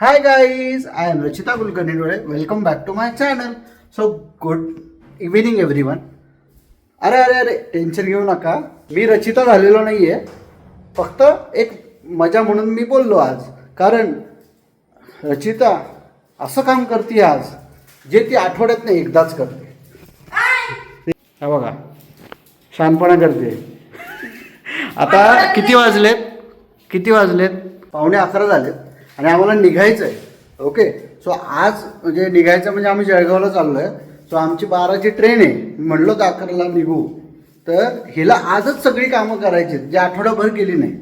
Hi guys I am Rachita Kulkarni डोळे welcome back to my channel so good evening everyone अरे अरे अरे tension घेऊ नका. मी रचिता झालेलो नाही आहे फक्त एक मजा म्हणून मी बोललो आज. कारण रचिता असं काम करते आज जे ती आठवड्यात नाही एकदाच करते. हा बघा शानपणा करते. आता किती वाजलेत? किती वाजलेत? पावणे अकरा झालेत. आणि आम्हाला निघायचं आहे ओके सो आज म्हणजे निघायचं म्हणजे आम्ही जळगावला चाललो आहे सो आमची बाराची ट्रेन आहे. म्हणलो अकराला निघू. तर हिला आजच सगळी कामं करायची जे आठवडाभर केली नाही.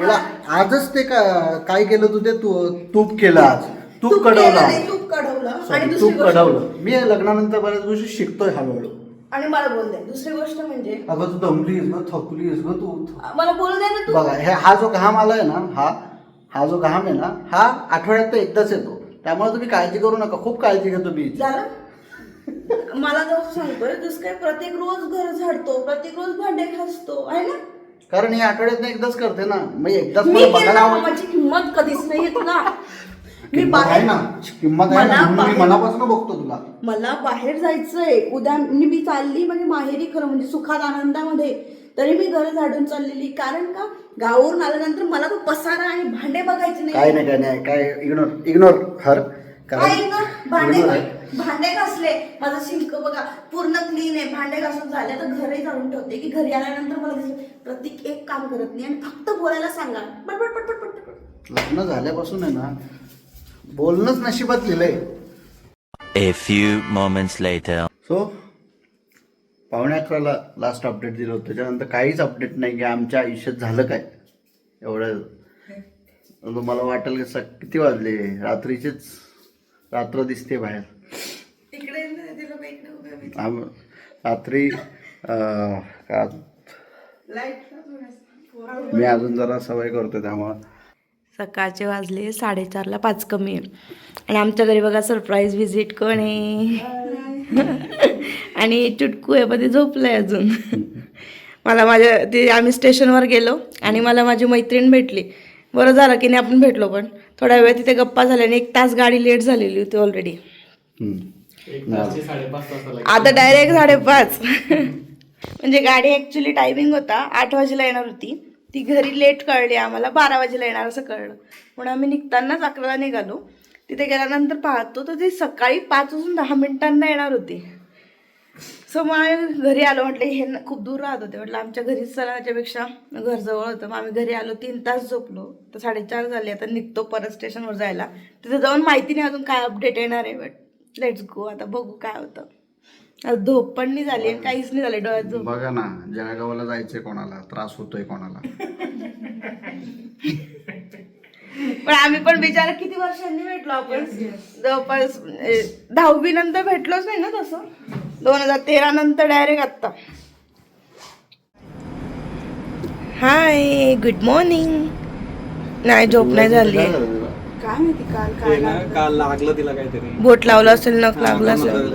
हिला आजच ते काय केलं तू ते? तू तूप केलं आज. तूप कडवलं. तूप कडवलं. मी लग्नानंतर बऱ्याच गोष्टी शिकतोय हळूहळू. आणि मला बोल दे. दुसरी गोष्ट म्हणजे अगं तू दमलीस ग थकलीस ग तू मला बोल दे ना तू. बघा हा जो घाम आलाय ना हा हा जो घाम आहे ना हा आठवड्यात एकदाच येतो. त्यामुळे तुम्ही काळजी करू नका खूप काळजी घेतो मी. झालं? मला तर सांगतोय दुस काय प्रत्येक रोज घर झाडतो प्रत्येक रोज भांडे घासतो आहे ना? कारण ही आठवड्यात एकदाच करते ना. मग एकदाच. माझी किंमत कधीच नाही येत ना. मी बाहेर ना किंमत मनापासून बघतो तुला. मला बाहेर जायचंय. उद्या मी मी चालली म्हणजे माहेरी खरं म्हणजे सुखात आनंदामध्ये. तरी मी घर झाडून चाललेली. कारण का? गावावरून आल्यानंतर मला तो पसारा आणि भांडे बघायचे काय नाही काय नाही. काय इग्नोर इग्नोर हर काय ना भांडे आहे. भांडे घासले माझं शिंक बघा पूर्ण क्लीन आहे. भांडे घासून झाले तर घरही जाऊन ठेवते की घरी आल्यानंतर मला दिसलं. प्रत्येक एक काम करत नाही. आणि फक्त बोलायला सांगा. पटपट पटपट पटपट पट लग्न झाल्यापासून आहे ना बोलणंच नशिबात लिहिलंय. A few moments later. So पावणे अकराला लास्ट अपडेट दिलं होतं. त्याच्यानंतर काहीच अपडेट नाही की आमच्या आयुष्यात झालं काय. एवढं तुम्हाला वाटेल की स किती वाजले? रात्रीचेच रात्र दिसते बाहेर. आम रात्री का- मी अजून जरा सवय करतो त्यामुळं. सकाळचे वाजले साडेचारला पाच कमी आहे. आणि आमच्या घरी बघा सरप्राईज व्हिजिट कोण आहे? आणि चुटकू आहे पण ते झोपलंय अजून. मला माझ्या ते आम्ही स्टेशनवर गेलो आणि मला माझी मैत्रीण भेटली. बरं झालं की नाही आपण भेटलो पण. थोड्या वेळ तिथे गप्पा झाल्या आणि एक तास गाडी लेट झालेली होती ऑलरेडी. आता डायरेक्ट साडेपाच. म्हणजे गाडी ॲक्च्युली टायमिंग होता आठ वाजेला येणार होती. ती घरी लेट कळली आम्हाला बारा वाजेला येणार असं कळलं. म्हणून आम्ही निघतानाच अकराला निघालो. तिथे गेल्यानंतर पाहतो तर ती सकाळी पाच वाजून दहा मिनिटांना येणार होती. सो मग घरी आलो म्हटलं हे खूप दूर राहत होते. म्हटलं आमच्या घरीच चला त्याच्यापेक्षा घर जवळ होतं. मग आम्ही घरी आलो तीन तास झोपलो. तर साडेचार झाले आता निघतो परत स्टेशनवर जायला. तिथे जाऊन माहिती नाही अजून काय अपडेट येणार आहे बट लेट्स गो आता बघू काय होतं. झोप पण नाही झाली आणि काहीच नाही झालं डोळ्यात झोप. बघा ना जळगावला जायचंय कोणाला त्रास होतोय कोणाला. पण आम्ही पण बिचारा किती वर्षांनी भेटलो आपण? जवळपास दहावी नंतर भेटलोच नाही ना तसं? दोन हजार तेरा नंतर डायरेक्ट आत्ता. हाय गुड मॉर्निंग नाही झोप नाही झाली. काय माहिती काल काय काल लागलं तिला काहीतरी. बोट लावलं असेल नख लागलं असेल.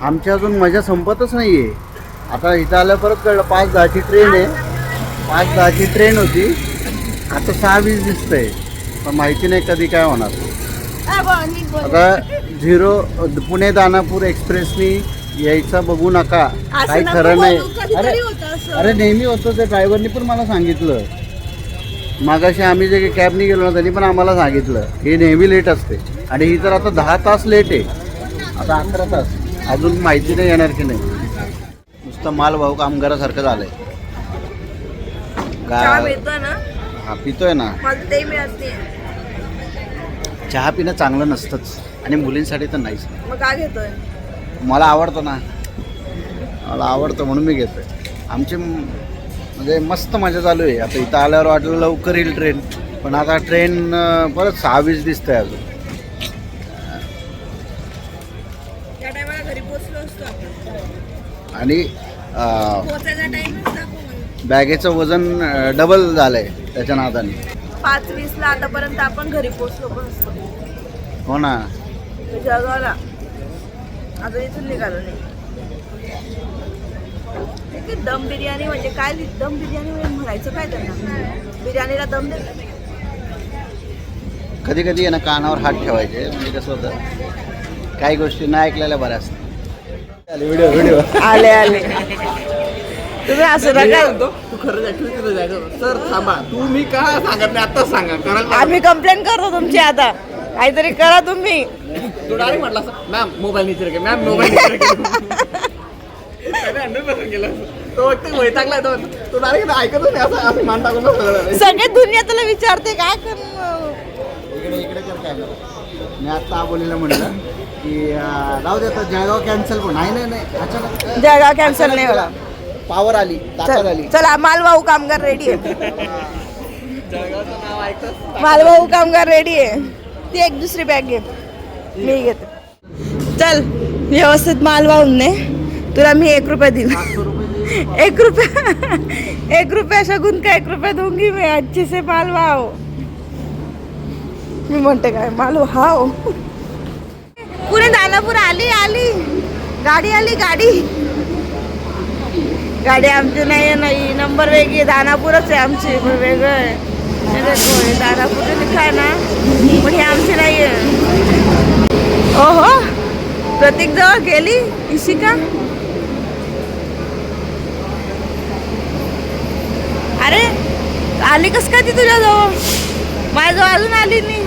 आमची अजून मजा संपतच नाहीये. आता इथं आल्या परत कळलं पाच दहाची ट्रेन आहे. पाच दहाची ट्रेन होती. आता सहा वीस दिसतंय. पण माहिती नाही कधी काय होणार. आता झिरो पुणे दानापूर एक्सप्रेसनी यायचं बघू नका. काही खरं नाही. अरे अरे नेहमी होतं ते ड्रायव्हरनी पण मला सांगितलं. मागाशी आम्ही जे कॅबनी गेलो ना त्यांनी पण आम्हाला सांगितलं. हे नेहमी लेट असते. आणि ही तर आता दहा तास लेट आहे. आता अकरा तास. अजून माहिती नाही येणार की नाही. नुसतं माल भाऊ कामगारासारखं झालंय. चहा का मिळतो ना? हा पितोय ना. मला ते मिळते चहा पिणं चांगलं नसतंच. आणि मुलींसाठी तर नाहीच. मग काय घेतोय? मला आवडतं ना. मला आवडतं म्हणून मी घेतोय. आमची म- म्हणजे मस्त मजा चालू आहे. आता इथं आल्यावर वाटलं लवकर येईल ट्रेन पण आता ट्रेन परत सहा वीस दिसतंय अजून. त्या टायमाला घरी पोचलो असतो आपण. आणि अं, बॅगेचं वजन डबल झालंय त्याच्या नादाने. पाच वीसला आतापर्यंत आपण घरी पोचलो पण असतो. हो ना. जळगावला आता इथून निघालो नाही. काय दम बिर्याणी म्हणजे काय? दम बिर्याणी म्हणजे म्हणायचं काय त्यांना? बिर्याणीला दम देतात कधी कधी आहे ना कानावर हात ठेवायचे. म्हणजे कसं होतं? काही गोष्टी नाही ऐकलेल्या बऱ्याच. व्हिडिओ व्हिडिओ आले आले. तुम्ही असं नका. तू तिथं जायचं. सर थांबा. तू मी का सांगत नाही आताच सांगा. कारण आम्ही कंप्लेंट करतो तुमची आता. काहीतरी करा तुम्ही. तू डायरेक्ट म्हटला मॅम मोबाईल नीचे रखे मॅम मोबाईल नीचे रखे हंड्रेड पर्सेंट गेलं. तो व्यक्ती वैतागलाय तो तो डायरेक्ट ऐकतच नाही असं असं मान टाकून सगळं. सगळे दुनिया तुला विचारते काय इकडे इकडे कर काय मी आता आबोलीला म्हटलं की अं, जाऊ दे आता जळगाव कॅन्सल पण नाही नाही नाही अचानक जळगाव कॅन्सल नाही पावर आली ताकद आली. चल मालवाहू कामगार रेडी आहे. मालवाहू कामगार रेडी आहे. ती एक दुसरी बॅग घे. मी घेते. चल व्यवस्थित माल वाहून ने तुला मी एक रुपया देईन एक रुपया एक रुपया शगुन का एक रुपया दूंगी मैं अच्छे से माल वाहो मी म्हणते काय माल हाव पुणे दानापूर आली आली. गाडी आली गाडी. गाडी आमची नाही आहे नाही. नंबर वेगळी आहे दानापूरच आहे आमची पण वेगळं आहे. दानापूर लिखा आहे ना? पण हे आमची नाही आहे. ओहो प्रतीक जवळ गेली? इशिका? अरे आली कस काय ती तुझ्याजवळ? माझ्याजवळ अजून आली नाही.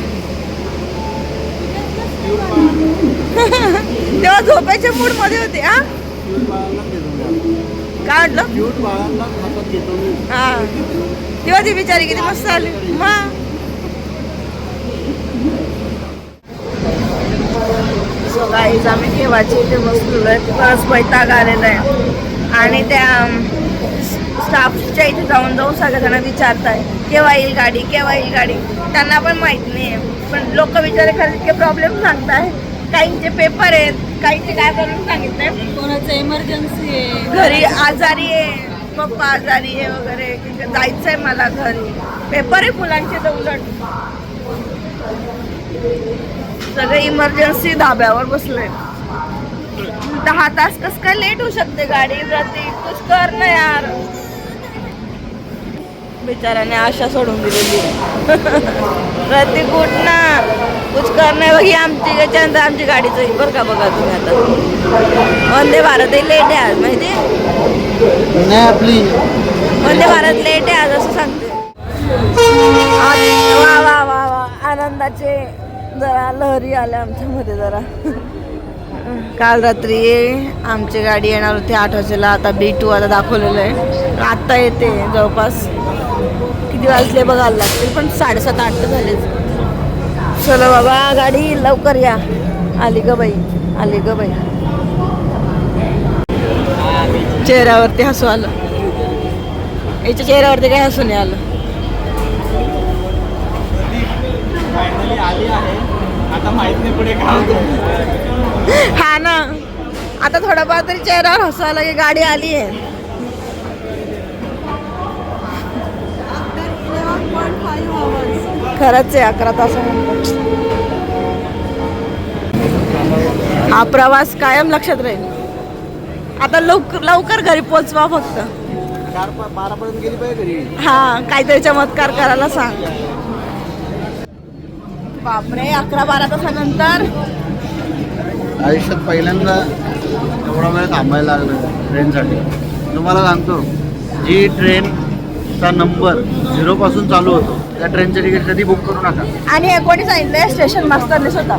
तेव्हा झोपायच्या मूडमध्ये होते हा? काय म्हटलं मी. हा. तेव्हा ती बिचारी किती मस्त आली. मग सो गाईज आम्ही केव्हाची इथे बसलेलो आहे. खरंच वैताग आलेला आहे. आणि त्या स्टाफच्या इथे जाऊन जाऊन सगळेजण विचारताय केव्हा येईल गाडी केव्हा येईल गाडी? त्यांना पण माहीत नाही आहे पण लोक बिचारे खरं इतके प्रॉब्लेम सांगताय काहींचे पेपर आहेत काहींचे काय करून सांगितलंय? कोणाचं इमर्जन्सी आहे? घरी आजारी आहे पप्पा आजारी आहे वगैरे की जायचंय मला घरी. पेपर आहे मुलांचे तर उलट. सगळे इमर्जन्सी धाब्यावर बसले दहा तास कस काय लेट होऊ शकते गाडी? प्रतीक कुछ कर ना यार. बिचाराने आशा सोडून दिलेली उठ ना. कुछ कर नाही. बघी आमची याच्यानंतर आमची गाडीचं. बरं का बघा तुम्ही आता. वंदे भारत हे लेट आहे आज माहिती? आहे? नाही आपली. वंदे भारत लेट आहे आज असं सांगते. वा वा वा वा. आनंदाचे जरा लहरी आल्या आमच्यामध्ये जरा. काल रात्री आमची गाडी येणार होती आठ वाजेला आता बी टू आता दाखवलेलं आहे. आत्ता येते जवळपास. किती वाजले बघायला लागतील पण साडेसात आठ तर झालेच. चलो बाबा गाडी लवकर या. आली ग बाई आली ग बाई. चेहऱ्यावरती हसू आलं. याच्या चेहऱ्यावरती काय हसून नाही आलं हा ना. आता थोडाफार तरी चेहऱ्यावर हसू आलं की गाडी आली आहे. खरंच आहे अकरा तास हा प्रवास कायम लक्षात राहील. आता लवकर लवकर घरी पोचवा फक्त. हा काहीतरी चमत्कार करायला सांग. बापरे अकरा बारा तासानंतर. आयुष्यात पहिल्यांदा एवढा वेळ थांबायला लागलं ट्रेनसाठी तुम्हाला सांगतो जी ट्रेनचा नंबर झिरोपासून चालू होतो. त्या ट्रेनचं तिकीट कधी बुक करू नका. आणि हे कोणी सांगितलंय स्टेशन मास्टरने स्वतः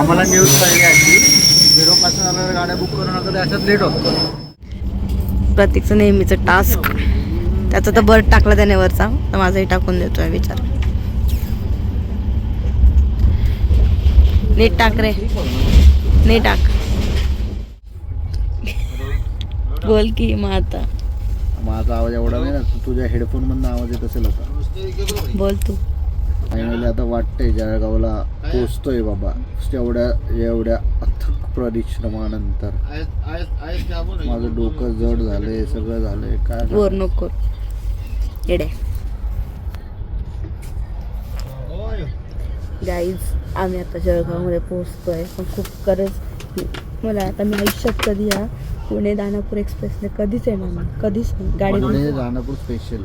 आम्हाला न्यूज पाहिजे आहे की झिरोपासून आलेल्या गाड्या बुक करू नका ते अशात लेट होतं प्रतीकचं नेहमीचं टास्क त्याचा तर बर्ड टाकला त्याने वरचा. तर माझाही टाकून देतोय विचार. नीट टाक रे. नीट टाक. बोल की मग आता माझा आवाज एवढा नाही ना तू तुझ्या हेडफोनमधनं आवाज येत असेल आता. बोल तू. फायनली आता वाटतंय जळगावला पोचतोय बाबा. एवढ्या एवढ्या अथक परिश्रमानंतर. माझं डोकं जड झालंय सगळं झालंय. काय बोर नको. येडे. गाईज आम्ही आता जळगावमध्ये पोहोचतोय. पण खूप गरज मला आता मी आयुष्यात कधी या पुणे दानापूर एक्सप्रेसने कधीच येणार नाही. कधीच नाही. गाडी Pune Ranapur special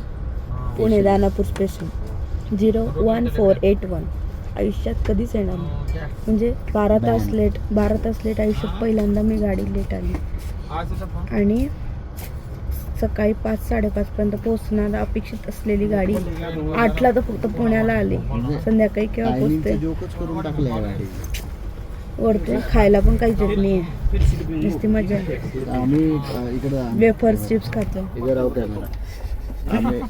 Pune Danapur station zero one four eight one. आयुष्यात कधीच येणार नाही. म्हणजे बारा तास लेट बारा तास लेट आयुष्यात पहिल्यांदा मी गाडी लेट आली. आणि सकाळी पाच साडेपाचपर्यंत पोहोचणार अपेक्षित असलेली गाडी आठला तर फक्त पुण्याला आली. संध्याकाळी केव्हा पोहोचते? वरतून खायला पण काही नाही आहे नुसती मजा आम्ही इकडं वेफर्स चिप्स खातो. इकडे राहू कॅमेरा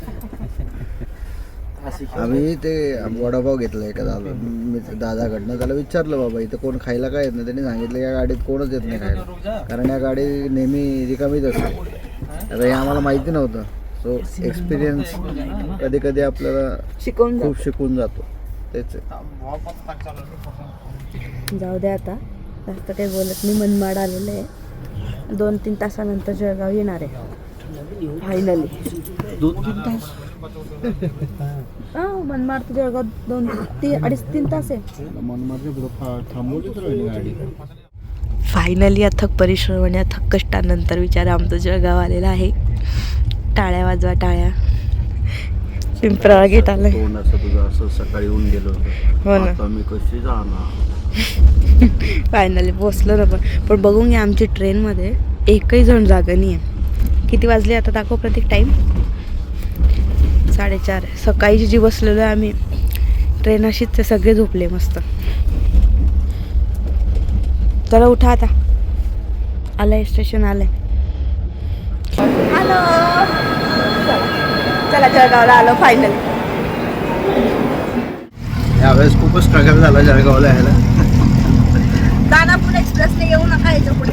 आम्ही ते वडापाव घेतला एका दादा दादाकडनं. त्याला विचारलं बाबा इथं कोण खायला काय येत नाही? त्यांनी सांगितलं या गाडीत कोणच येत नाही खायला. कारण या गाडी नेहमी रिकामीच असते. आता हे आम्हाला माहिती नव्हतं. सो एक्सपिरियन्स कधी कधी आपल्याला शिकवून खूप शिकून जातो. तेच. जाऊ जाऊ दे आता. जास्त काही बोलत मी मनमाड आलेलं आहे. दोन तीन तासानंतर जळगाव येणार आहे. फायनली दोन तीन तास? हा मनमाड ते जळगाव दोन तीन अडीच तीन तास आहे. तर फायनली अथक परिश्रम आणि अथक कष्टानंतर विचार आमचं जळगाव आलेलं आहे. टाळ्या वाजवा टाळ्या. पिंपराळा गेट आलाय तोंड असं तुझं असं सकाळी येऊन गेलो हो ना. आता मी कशी जाणार? फायनली पोचलो ना पण पण बघून घ्या आमची ट्रेनमध्ये एकही जण जागा नाही आहे किती वाजले आता दाखव प्रत्येक टाईम साडेचार. सकाळीची जी बसलेलो आहे आम्ही ट्रेन अशीच ते सगळे झोपले मस्त. चला उठा आता. आलंय स्टेशन आलंय. हॅलो चला जळगावला आलो फायनली यावेळेस खूपच स्ट्रगल झाला जळगावला यायला. दानापूर एक्सप्रेसने येऊ नका याच्यापुढे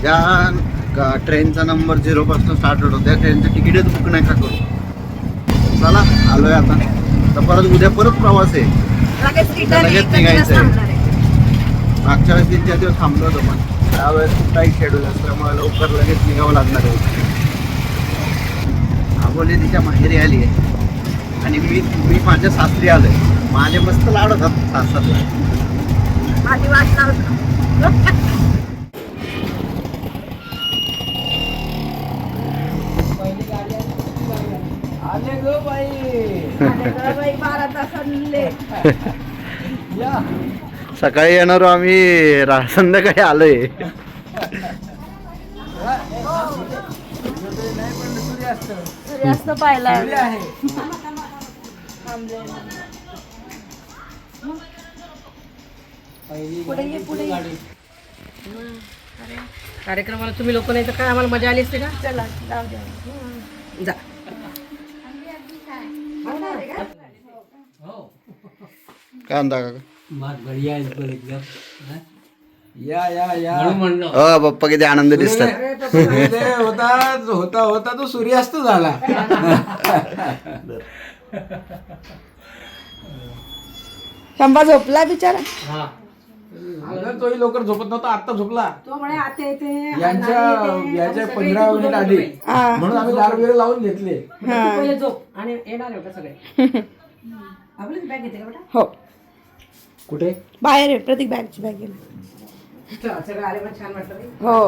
ज्या ट्रेनचा नंबर झिरो पासून स्टार्ट होतो त्या ट्रेनचं तिकीटच बुक नाही का करू? चला आलोय आता. तर परत उद्या परत प्रवास आहे. लगेच निघायचं आहे. मागच्या वेळेस तीन चार दिवस थांबलो होतो पण त्यावेळेस खूप टाईट शेड्यूल असल्यामुळे लवकर लगेच निघावं लागणार आहे. आबोली तिच्या माहेरी आली आहे. आणि मी मी माझ्या सासरी आलोय. माझे मस्त लाड होतात सासरला. आधी वाट लावतो आले ग बाई बारा तासांनी सकाळी येणारो आम्ही संध्याकाळी आलोय. सूर्यास्त पाहिला. कार्यक्रमाला तुम्ही लोक नाही तर काय आम्हाला मजा आली असते का? चला जाऊ द्या जा. काय म्हणता काका? बात बढ़िया है एकदम हाँ? या या या. म्हणून म्हणलं. अ बाप्पा किती आनंद दिसतात. सूर्योदय होता होता होता तो सूर्यास्त झाला. शंभा झोपला बिचारा? हाँ. अगं तोही लवकर झोपत नव्हता आता झोपला. तो म्हणे आता येते यांच्या याच्या पंधरा मिनिट आधी. हा. म्हणून आम्ही दार वगैरे लावून घेतले. पहिले झोप आणि येणार आहे सगळे. आपलीच बॅग घेते का बेटा? हो. कुठे? बाहेर आहे प्रतीक बॅगची बॅग गेली. हो.